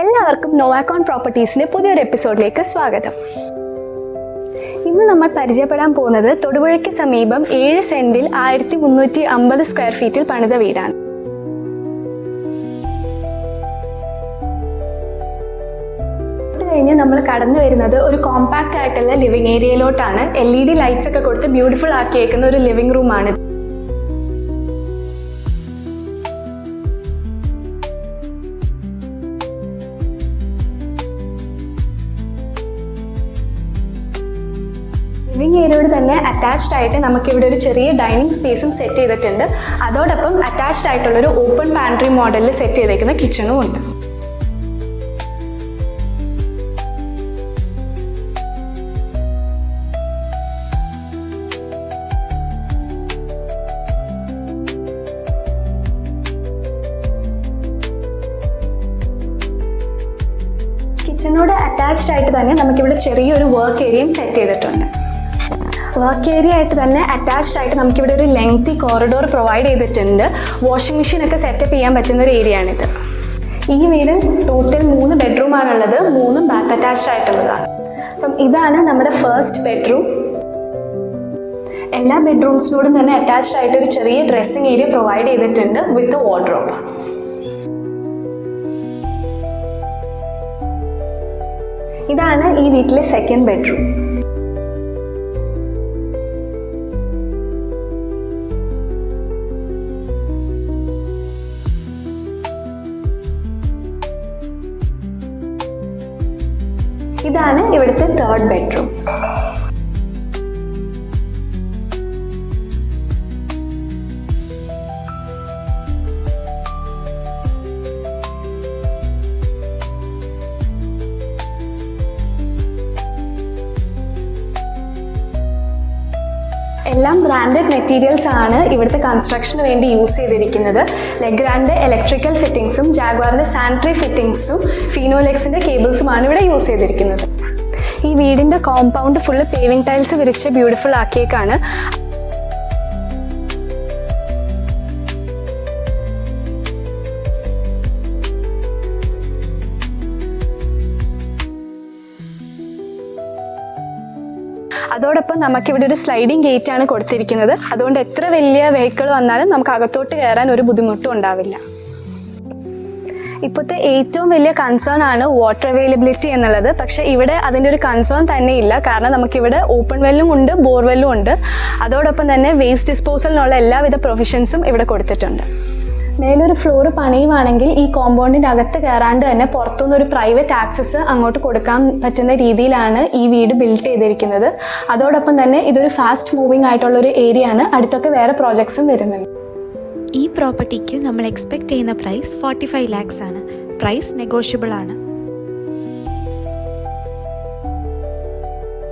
എല്ലാവർക്കും നോവാക്കോൺ പ്രോപ്പർട്ടീസിന്റെ പുതിയൊരു എപ്പിസോഡിലേക്ക് സ്വാഗതം. ഇന്ന് നമ്മൾ പരിചയപ്പെടാൻ പോകുന്നത് തൊടുപുഴയ്ക്ക് സമീപം ഏഴ് സെന്റിൽ ആയിരത്തി മുന്നൂറ്റി അമ്പത് സ്ക്വയർ ഫീറ്റിൽ പണിത വീടാണ്. കഴിഞ്ഞ് നമ്മൾ കടന്നു വരുന്നത് ഒരു കോമ്പാക്റ്റ് ആയിട്ടുള്ള ലിവിംഗ് ഏരിയയിലോട്ടാണ് എൽ ഇ ഡി ലൈറ്റ്സ് ഒക്കെ കൊടുത്ത് ബ്യൂട്ടിഫുൾ ആക്കിയേക്കുന്ന ഒരു ലിവിംഗ് റൂമാണ് ലിവിംഗ് ഏരിയയോട് തന്നെ അറ്റാച്ച്ഡ് ആയിട്ട് നമുക്ക് ഇവിടെ ഒരു ചെറിയ ഡൈനിങ് സ്പേസും സെറ്റ് ചെയ്തിട്ടുണ്ട്. അതോടൊപ്പം അറ്റാച്ച്ഡ് ആയിട്ടുള്ള ഒരു ഓപ്പൺ പാൻട്രി മോഡലിൽ സെറ്റ് ചെയ്തേക്കുന്ന കിച്ചണും ഉണ്ട്. കിച്ചണോട് അറ്റാച്ച്ഡ് ആയിട്ട് തന്നെ നമുക്കിവിടെ ചെറിയൊരു വർക്ക് ഏരിയയും സെറ്റ് ചെയ്തിട്ടുണ്ട്. വർക്ക് ഏരിയ ആയിട്ട് തന്നെ അറ്റാച്ച്ഡ് ആയിട്ട് നമുക്കിവിടെ ഒരു ലെങ്തി കോറിഡോർ പ്രൊവൈഡ് ചെയ്തിട്ടുണ്ട്. വാഷിംഗ് മെഷീൻ ഒക്കെ സെറ്റപ്പ് ചെയ്യാൻ പറ്റുന്ന ഒരു ഏരിയ ആണിത്. ഈ വീട് ടോട്ടൽ മൂന്ന് ബെഡ്റൂം ആണുള്ളത് മൂന്നും ബാത്ത് അറ്റാച്ച്ഡ് ആയിട്ടുള്ളതാണ്. അപ്പം ഇതാണ് നമ്മുടെ ഫസ്റ്റ് ബെഡ്റൂം എല്ലാ ബെഡ്റൂംസിനോടും തന്നെ അറ്റാച്ച്ഡ് ആയിട്ട് ഒരു ചെറിയ ഡ്രസ്സിംഗ് ഏരിയ പ്രൊവൈഡ് ചെയ്തിട്ടുണ്ട് വിത്ത് വാർഡ്രോബ് ഇതാണ് ഈ വീട്ടിലെ സെക്കൻഡ് ബെഡ്റൂം ഇതാണ് ഇവിടുത്തെ തേർഡ് ബെഡ്റൂം എല്ലാം ബ്രാൻഡഡ് മെറ്റീരിയൽസ് ആണ് ഇവിടുത്തെ കൺസ്ട്രക്ഷന് വേണ്ടി യൂസ് ചെയ്തിരിക്കുന്നത്. ലെഗ്രാൻഡ് ഇലക്ട്രിക്കൽ ഫിറ്റിംഗ്സും ജാഗ്വാറിന്റെ സാനിറ്ററി ഫിറ്റിംഗ്സും ഫീനോലെക്സിന്റെ കേബിൾസുമാണ് ഇവിടെ യൂസ് ചെയ്തിരിക്കുന്നത്. ഈ വീടിന്റെ കോമ്പൗണ്ട് ഫുള്ള് പേവിംഗ് ടൈൽസ് വിരിച്ച് ബ്യൂട്ടിഫുൾ ആക്കിയേക്കാണ്. അതോടൊപ്പം നമുക്കിവിടെ ഒരു സ്ലൈഡിംഗ് ഗേറ്റ് ആണ് കൊടുത്തിരിക്കുന്നത്. അതുകൊണ്ട് എത്ര വലിയ വെഹിക്കിൾ വന്നാലും നമുക്ക് അകത്തോട്ട് കയറാൻ ഒരു ബുദ്ധിമുട്ടും ഉണ്ടാവില്ല. ഇപ്പോഴത്തെ ഏറ്റവും വലിയ കൺസേൺ ആണ് വാട്ടർ അവൈലബിലിറ്റി എന്നുള്ളത്. പക്ഷേ ഇവിടെ അതിന്റെ ഒരു കൺസേൺ തന്നെ ഇല്ല. കാരണം നമുക്കിവിടെ ഓപ്പൺ വെല്ലും ഉണ്ട് ബോർവെല്ലും ഉണ്ട്. അതോടൊപ്പം തന്നെ വേസ്റ്റ് ഡിസ്പോസലിനുള്ള എല്ലാവിധ പ്രൊവിഷൻസും ഇവിടെ കൊടുത്തിട്ടുണ്ട്. മേലൊരു ഫ്ലോർ പണിയുവാണെങ്കിൽ ഈ കോമ്പൗണ്ടിന്റെ അകത്ത് കയറാണ്ട് തന്നെ പുറത്തുനിന്ന് ഒരു പ്രൈവറ്റ് ആക്സസ് അങ്ങോട്ട് കൊടുക്കാൻ പറ്റുന്ന രീതിയിലാണ് ഈ വീട് ബിൽഡ് ചെയ്തിരിക്കുന്നത്. അതോടൊപ്പം തന്നെ ഇതൊരു ഫാസ്റ്റ് മൂവിങ് ആയിട്ടുള്ള ഒരു ഏരിയ ആണ്. അടുത്തൊക്കെ വേറെ പ്രോജക്ട്സും വരുന്നുണ്ട്. ഈ പ്രോപ്പർട്ടിക്ക് നമ്മൾ എക്സ്പെക്ട് ചെയ്യുന്ന പ്രൈസ് ഫോർട്ടി ഫൈവ് ലാക്സ് ആണ്. പ്രൈസ് നെഗോഷ്യബിൾ ആണ്.